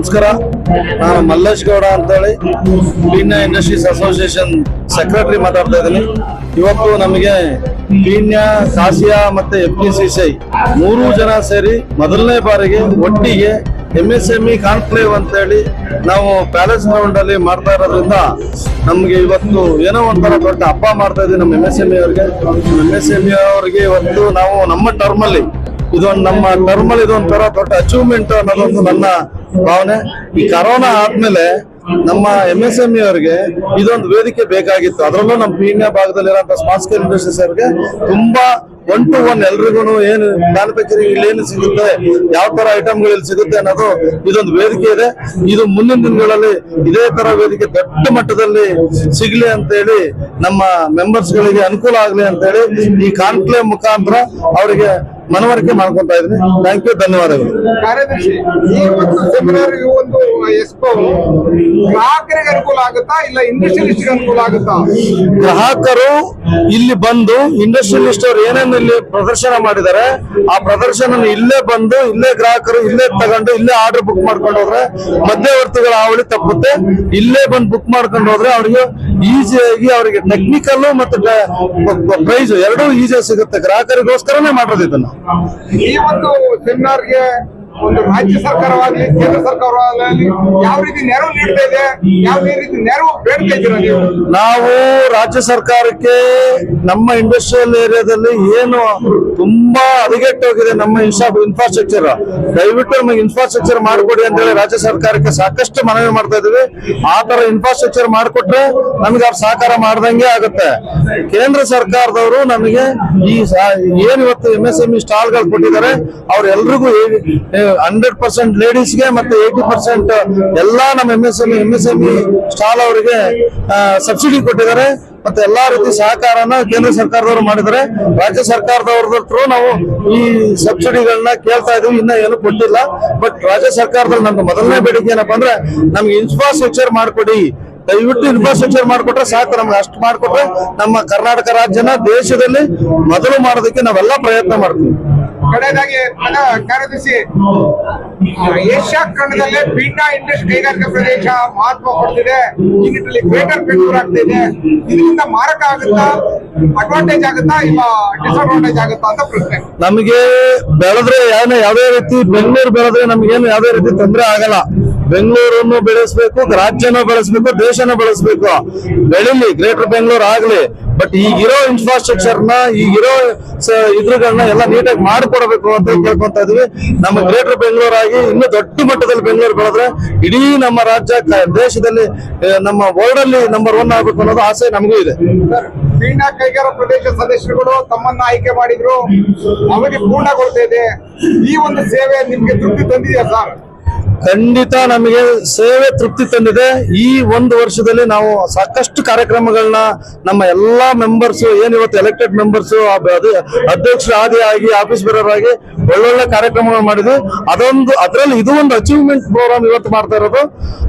ನಮಸ್ಕಾರ. ನಾನು ಮಲ್ಲೇಶ್ ಗೌಡ ಅಂತೇಳಿ. ಪೀಣ್ಯ ಇಂಡಸ್ಟ್ರೀಸ್ ಅಸೋಸಿಯೇಷನ್ ಸೆಕ್ರೆಟರಿ ಮಾತಾಡ್ತಾ ಇದ್ದೀನಿ. ಇವತ್ತು ನಮಗೆ ಪೀಣ್ಯ ಕಾಸಿಯಾ ಮತ್ತೆ ಎಫ್ ಪಿ ಸಿ ಸಿ ಮೂರು ಜನ ಸೇರಿ ಮೊದಲನೇ ಬಾರಿಗೆ ಒಟ್ಟಿಗೆ M S M E conclave ಅಂತೇಳಿ ನಾವು ಪ್ಯಾಲೇಸ್ ಗ್ರೌಂಡ್ ಅಲ್ಲಿ ಮಾಡ್ತಾ ಇರೋದ್ರಿಂದ ನಮ್ಗೆ ಇವತ್ತು ಏನೋ ಒಂಥರ ದೊಡ್ಡ ಹಬ್ಬ ಮಾಡ್ತಾ ಇದ್ದೀವಿ ನಮ್ಮ ಎಂ ಎಸ್ ಎಂ ಇ ಅವ್ರಿಗೆ. ಎಂ ಎಸ್ ಎಂ ಇ ಅವ್ರಿಗೆ ಇವತ್ತು ನಾವು ನಮ್ಮ ಟರ್ಮ್ ಅಲ್ಲಿ ಇದೊಂದು ನಮ್ಮ ಟರ್ಮ್ ಅಲ್ಲಿ ಇದೊಂಥರ ದೊಡ್ಡ ಅಚೀವ್ಮೆಂಟ್ ಅನ್ನೋದೊಂದು ನನ್ನ ಭಾವನೆ, ಈ ಕರೋನಾ ಆದ್ಮೇಲೆ ನಮ್ಮ ಎಂ ಎಸ್ ಎಂ ಇ ಅವರಿಗೆ ಇದೊಂದು ವೇದಿಕೆ ಬೇಕಾಗಿತ್ತು. ಅದರಲ್ಲೂ ನಮ್ಮ ಪೀಣ್ಯ ಭಾಗದಲ್ಲಿರುವಂತ ಸ್ಮಾಲ್ ಸ್ಕೇಲ್ ಇಂಡಸ್ಟ್ರೀಸ್ ಅವರಿಗೆ ತುಂಬಾ ಒನ್ ಟು ಒನ್ ಎಲ್ರಿಗೂ ಏನು ಮ್ಯಾನುಫ್ಯಾಕ್ಚರಿಂಗ್ ಇಲ್ಲಿ ಏನು ಸಿಗುತ್ತೆ, ಯಾವ ತರ ಐಟಮ್ಗಳು ಸಿಗುತ್ತೆ ಅನ್ನೋದು ಇದೊಂದು ವೇದಿಕೆ ಇದೆ. ಇದು ಮುಂದಿನ ದಿನಗಳಲ್ಲಿ ಇದೇ ತರ ವೇದಿಕೆ ದೊಡ್ಡ ಮಟ್ಟದಲ್ಲಿ ಸಿಗ್ಲಿ ಅಂತ ಹೇಳಿ ನಮ್ಮ ಮೆಂಬರ್ಸ್ ಗಳಿಗೆ ಅನುಕೂಲ ಆಗ್ಲಿ ಅಂತ ಹೇಳಿ ಈ ಕಾನ್ಕ್ಲೇವ್ ಮುಖಾಂತರ ಅವರಿಗೆ ಮನವರಿಕೆ ಮಾಡ್ಕೊಂತ ಇದ್ದೀನಿ ಥ್ಯಾಂಕ್ ಯು ಧನ್ಯವಾದಗಳು. ಕಾರ್ಯದರ್ಶಿ ಈ ಒಂದು ಸೆಮಿನಾರ್ ಒಂದು ಗ್ರಾಹಕರಿಗೆ ಅನುಕೂಲ ಆಗುತ್ತಾ ಇಲ್ಲ ಇಂಡಸ್ಟ್ರಿಯಲಿಸ್ಟ್ ಅನುಕೂಲ ಆಗುತ್ತಾ? ಗ್ರಾಹಕರು ಇಲ್ಲಿ ಬಂದು ಇಂಡಸ್ಟ್ರಿಯಲಿಸ್ಟ್ ಅವರು ಏನೇನು ಇಲ್ಲಿ ಪ್ರದರ್ಶನ ಮಾಡಿದ್ದಾರೆ ಆ ಪ್ರದರ್ಶನ ಇಲ್ಲೇ ಬಂದು ಇಲ್ಲೇ ಗ್ರಾಹಕರು ಇಲ್ಲೇ ತಗೊಂಡು ಇಲ್ಲೇ ಆರ್ಡರ್ ಬುಕ್ ಮಾಡ್ಕೊಂಡು ಹೋದ್ರೆ ಮಧ್ಯವರ್ತಿಗಳ ಹಾವಳಿ ತಪ್ಪುತ್ತೆ. ಇಲ್ಲೇ ಬಂದು ಬುಕ್ ಮಾಡ್ಕೊಂಡು ಹೋದ್ರೆ ಅವರಿಗೆ ಈಸಿಯಾಗಿ ಅವರಿಗೆ ಟೆಕ್ನಿಕಲ್ ಮತ್ತು ಪ್ರೈಸ್ ಎರಡೂ ಈಸಿಯಾಗಿ ಸಿಗುತ್ತೆ. ಗ್ರಾಹಕರಿಗೋಸ್ಕರನೇ ಮಾಡೋದು ಇದನ್ನ. ಈ ಒಂದು ಸೆಮಿನಾರ್ಗೆ ಒಂದು ರಾಜ್ಯ ಸರ್ಕಾರವಾಗಲಿ, ಕೇಂದ್ರ ಸರ್ಕಾರವಾಗಲಿ ಯಾವ ರೀತಿ ನೆರವು ನೀಡ್ತಾ ಇದೆ, ಯಾವ ರೀತಿ ನೆರವು ಬೇಡ್ತಾ ಇದ್ದೀರಾ ನೀವು? ನಾವು ರಾಜ್ಯ ಸರ್ಕಾರಕ್ಕೆ ನಮ್ಮ ಇಂಡಸ್ಟ್ರಿಯಲ್ ಏರಿಯಾದಲ್ಲಿ ಏನು ತುಂಬಾ ಹದಗೆಟ್ಟೋಗಿದೆ ನಮ್ಮ ಇನ್ಫ್ರಾ ಇನ್ಫ್ರಾಸ್ಟ್ರಕ್ಚರ್ ದಯವಿಟ್ಟು ನಮಗೆ ಇನ್ಫ್ರಾಸ್ಟ್ರಕ್ಚರ್ ಮಾಡಿಕೊಡಿ ಅಂತ ಹೇಳಿ ರಾಜ್ಯ ಸರ್ಕಾರಕ್ಕೆ ಸಾಕಷ್ಟು ಮನವಿ ಮಾಡ್ತಾ ಇದೀವಿ ಆ ತರ ಇನ್ಫ್ರಾಸ್ಟ್ರಕ್ಚರ್ ಮಾಡಿಕೊಟ್ರೆ ನಮ್ಗೆ ಅವ್ರು ಸಹಕಾರ ಮಾಡ್ದಂಗೆ ಆಗುತ್ತೆ. ಕೇಂದ್ರ ಸರ್ಕಾರದವರು ನಮಗೆ ಈ ಏನ್ ಇವತ್ತು ಎಂ ಎಸ್ ಎಂ ಇ ಸ್ಟಾಲ್ಗಳು ಕೊಟ್ಟಿದ್ದಾರೆ ಅವ್ರೆಲ್ರಿಗೂ ಹಂಡ್ರೆಡ್ ಪರ್ಸೆಂಟ್ ಲೇಡೀಸ್ಗೆ ಮತ್ತೆ ಏಯ್ಟಿ ಪರ್ಸೆಂಟ್ ಎಲ್ಲಾ ನಮ್ಮ M S M M S M E stall ಅವರಿಗೆ ಸಬ್ಸಿಡಿ ಕೊಟ್ಟಿದ್ದಾರೆ. ಮತ್ತೆ ಎಲ್ಲಾ ರೀತಿ ಸಹಕಾರನ ಕೇಂದ್ರ ಸರ್ಕಾರದವರು ಮಾಡಿದ್ದಾರೆ. ರಾಜ್ಯ ಸರ್ಕಾರದವ್ರ ಹತ್ರ ನಾವು ಈ ಸಬ್ಸಿಡಿಗಳನ್ನ ಕೇಳ್ತಾ ಇದೀವಿ. ಇನ್ನ ಏನು ಕೊಟ್ಟಿಲ್ಲ. ಬಟ್ ರಾಜ್ಯ ಸರ್ಕಾರದಲ್ಲಿ ನಮ್ದು ಮೊದಲನೇ ಬೇಡಿಕೆ ಏನಪ್ಪಾ ಅಂದ್ರೆ ನಮ್ಗೆ ಇನ್ಫ್ರಾಸ್ಟ್ರಕ್ಚರ್ ಮಾಡ್ಕೊಡಿ. ದಯವಿಟ್ಟು ಇನ್ಫ್ರಾಸ್ಟ್ರಕ್ಚರ್ ಮಾಡಿಕೊಟ್ರೆ ಸಾಕು. ನಮ್ಗೆ ಅಷ್ಟು ಮಾಡಿಕೊಟ್ರೆ ನಮ್ಮ ಕರ್ನಾಟಕ ರಾಜ್ಯನ ದೇಶದಲ್ಲಿ ಮೊದಲು ಮಾಡೋದಕ್ಕೆ ನಾವೆಲ್ಲ ಪ್ರಯತ್ನ ಮಾಡ್ತೀವಿ. ಕಡೆಯದಾಗಿ ಕಾರ್ಯದರ್ಶಿ ಆ, ಏಷ್ಯಾ ಖಂಡದಲ್ಲೇ ಭಿನ್ನ ಇಂಡಸ್ಟ್ರಿ ಕೈಗಾರಿಕಾ ಪ್ರದೇಶ ಮಹತ್ವ ಕೊಡ್ತಿದೆ. ಈ ಗ್ರೇಟರ್ ಬೆಂಗಳೂರು ಆಗ್ತಾ ಇದೆ ಇದರಿಂದ ಮಾರಕ ಆಗುತ್ತಾ ಅಡ್ವಾಂಟೇಜ್ ಆಗುತ್ತಾ ಇಲ್ಲ ಡಿಸ್ಅಡ್ವಾಂಟೇಜ್ ಆಗುತ್ತಾ ಅಂತ ಪ್ರಶ್ನೆ. ನಮಗೆ ಬೆಳೆದ್ರೆ ಯಾವ ಯಾವುದೇ ರೀತಿ ಬೆಂಗಳೂರು ಬೆಳೆದ್ರೆ ನಮ್ಗೇನು ಯಾವುದೇ ರೀತಿ ತೊಂದರೆ ಆಗಲ್ಲ. ಬೆಂಗಳೂರನ್ನು ಬೆಳೆಸಬೇಕು ರಾಜ್ಯನ ಬೆಳೆಸಬೇಕು ದೇಶನ ಬೆಳೆಸಬೇಕು. ಬೆಳಿಲಿ ಗ್ರೇಟರ್ ಬೆಂಗಳೂರು ಆಗ್ಲಿ ಬಟ್ ಈಗಿರೋ ಇನ್ಫ್ರಾಸ್ಟ್ರಕ್ಚರ್ನ, ಈಗಿರೋ ಇದ್ರಗಳನ್ನ ಎಲ್ಲ ನೀಟಾಗಿ ಮಾಡಿಕೊಡಬೇಕು ಅಂತ ಕೇಳ್ಕೊಂತ ಇದ್ವಿ. ನಮ್ಮ ಗ್ರೇಟರ್ ಬೆಂಗಳೂರು ಆಗಿ ಇನ್ನೂ ದೊಡ್ಡ ಮಟ್ಟದಲ್ಲಿ ಬೆಂಗಳೂರು ಬೆಳೆದ್ರೆ ಇಡೀ ನಮ್ಮ ರಾಜ್ಯ ದೇಶದಲ್ಲಿ ನಮ್ಮ ವರ್ಲ್ಡ್ ಅಲ್ಲಿ ನಂಬರ್ ಒನ್ ಆಗ್ಬೇಕು ಅನ್ನೋದು ಆಸೆ ನಮಗೂ ಇದೆ. ಪೀಣ್ಯ ಕೈಗಾರ ಪ್ರದೇಶ ಸದಸ್ಯರುಗಳು ತಮ್ಮನ್ನ ಆಯ್ಕೆ ಮಾಡಿದ್ರು ಅವಧಿ ಪೂರ್ಣಗೊಳ್ತಾ ಇದೆ. ಈ ಒಂದು ಸೇವೆ ನಿಮ್ಗೆ ತೃಪ್ತಿ ತಂದಿದೆಯಾ ಸರ್? ಖಂಡಿತ ನಮಗೆ ಸೇವೆ ತೃಪ್ತಿ ತಂದಿದೆ. ಈ ಒಂದು ವರ್ಷದಲ್ಲಿ ನಾವು ಸಾಕಷ್ಟು ಕಾರ್ಯಕ್ರಮಗಳನ್ನ ನಮ್ಮ ಎಲ್ಲಾ ಮೆಂಬರ್ಸ್ ಏನ್ ಇವತ್ತು ಎಲೆಕ್ಟೆಡ್ ಮೆಂಬರ್ಸ್ ಅಧ್ಯಕ್ಷರ ಆದಿ ಆಗಿ ಆಫೀಸ್ ಬೇರೋರಾಗಿ ಒಳ್ಳೊಳ್ಳೆ ಕಾರ್ಯಕ್ರಮಗಳು ಮಾಡಿದ್ವಿ. ಅದೊಂದು, ಅದರಲ್ಲಿ ಇದು ಒಂದು ಅಚೀವ್ಮೆಂಟ್ ಪ್ರೋಗ್ರಾಮ್ ಇವತ್ತು ಮಾಡ್ತಾ ಇರೋದು.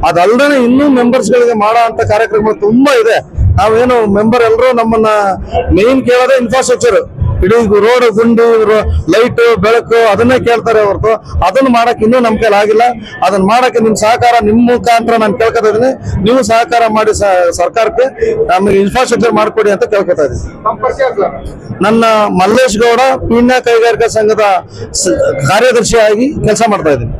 ಅದಲ್ಲದೆ ಇನ್ನೂ ಮೆಂಬರ್ಸ್ ಗಳಿಗೆ ಮಾಡೋ ಅಂತ ಕಾರ್ಯಕ್ರಮಗಳು ತುಂಬಾ ಇದೆ. ನಾವೇನು ಮೆಂಬರ್ ಎಲ್ಲರೂ ನಮ್ಮನ್ನ ಮೇನ್ ಕೇಳೋದೇ ಇನ್ಫ್ರಾಸ್ಟ್ರಕ್ಚರ್ ಇಡೀ ರೋಡ್ ಗುಂಡಿ ಲೈಟ್ ಬೆಳಕು, ಅದನ್ನೇ ಕೇಳ್ತಾರೆ ಹೊರತು. ಅದನ್ನ ಮಾಡಕ್ ಇನ್ನೂ ನಮ್ ಕೈಲಿ ಆಗಿಲ್ಲ. ಅದನ್ನ ಮಾಡಕ್ಕೆ ನಿಮ್ ಸಹಕಾರ ನಿಮ್ ಮುಖಾಂತರ ನಾನು ಕೇಳ್ಕೊತಾ ಇದೀನಿ ನೀವು ಸಹಕಾರ ಮಾಡಿ ಸರ್ಕಾರಕ್ಕೆ ನಮಗೆ ಇನ್ಫ್ರಾಸ್ಟ್ರಕ್ಚರ್ ಮಾಡ್ಕೊಡಿ ಅಂತ ಕೇಳ್ಕೊತಾ ಇದೀನಿ ನನ್ನ ಮಲ್ಲೇಶ್ ಗೌಡ ಪೀಣ್ಯ ಕೈಗಾರಿಕಾ ಸಂಘದ ಕಾರ್ಯದರ್ಶಿಯಾಗಿ ಕೆಲಸ ಮಾಡ್ತಾ ಇದ್ದೀನಿ.